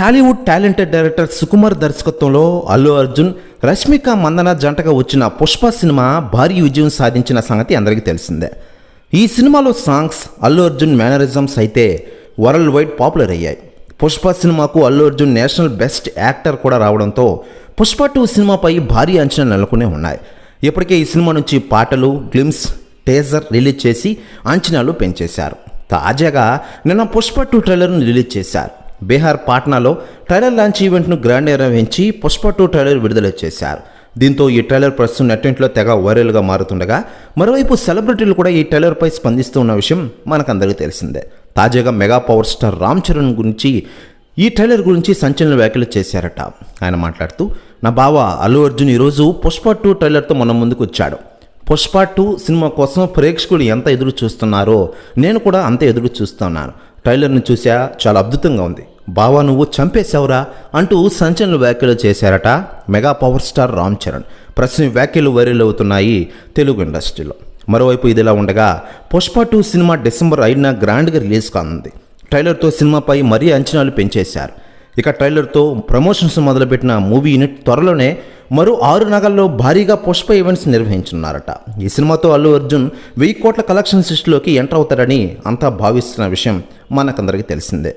Tollywood talented director Sukumar దర్శకత్వంలో అల్లు అర్జున్ రష్మిక మందన జంటగా వచ్చిన పుష్ప సినిమా భారీ విజయం సాధించిన సంగతి అందరికీ తెలిసిందే. ఈ సినిమాలో సాంగ్స్ అల్లు అర్జున్ మేనరిజమ్స్ అయితే వరల్డ్ వైడ్ పాపులర్ అయ్యాయి. పుష్ప సినిమాకు Allu Arjun national best actor కూడా రావడంతో పుష్ప టూ సినిమాపై భారీ అంచనాలు నెలకొనే ఉన్నాయి. ఇప్పటికే ఈ సినిమా నుంచి పాటలు గ్లిమ్స్ టేజర్ రిలీజ్ చేసి అంచనాలు పెంచేశారు. తాజాగా నిన్న పుష్ప టూ ట్రైలర్ను రిలీజ్ చేశారు. బీహార్ పాట్నాలో ట్రైలర్ లాంచ్ ఈవెంట్ను గ్రాండ్ నిర్వహించి పుష్ప టూ ట్రైలర్ విడుదల చేశారు. దీంతో ఈ ట్రైలర్ ప్రస్తుతం నెట్టింట్లో తెగ వైరల్గా మారుతుండగా మరోవైపు సెలబ్రిటీలు కూడా ఈ ట్రైలర్పై స్పందిస్తూ ఉన్న విషయం మనకందరికీ తెలిసిందే. తాజాగా mega power star Ram Charan గురించి ఈ ట్రైలర్ గురించి సంచలన వ్యాఖ్యలు చేశారట. ఆయన మాట్లాడుతూ నా బావ అల్లు అర్జున్ ఈరోజు పుష్ప టూ ట్రైలర్తో మన ముందుకు వచ్చాడు. పుష్ప టూ సినిమా కోసం ప్రేక్షకులు ఎంత ఎదురు చూస్తున్నారో నేను కూడా అంత ఎదురు చూస్తున్నాను. టైలర్ను చూశా చాలా అద్భుతంగా ఉంది. బావా నువ్వు చంపేశావురా అంటూ సంచలన వ్యాఖ్యలు చేశారట mega power star Ram Charan. ప్రస్తుతం వ్యాఖ్యలు వైరల్ అవుతున్నాయి తెలుగు ఇండస్ట్రీలో. మరోవైపు ఇదిలా ఉండగా పుష్ప టూ సినిమా డిసెంబర్ ఐదున గ్రాండ్గా రిలీజ్ కానుంది. ట్రైలర్తో సినిమాపై మరీ అంచనాలు పెంచేశారు. ఇక ట్రైలర్తో ప్రమోషన్స్ మొదలుపెట్టిన మూవీ యూనిట్ త్వరలోనే మరో ఆరు నగల్లో భారీగా పుష్ప ఈవెంట్స్ నిర్వహించున్నారట ఈ సినిమాతో అల్లు అర్జున్ వెయ్యి కోట్ల కలెక్షన్ లిస్టులోకి ఎంటర్ అవుతారని అంతా భావిస్తున్న విషయం మనకందరికీ తెలిసిందే.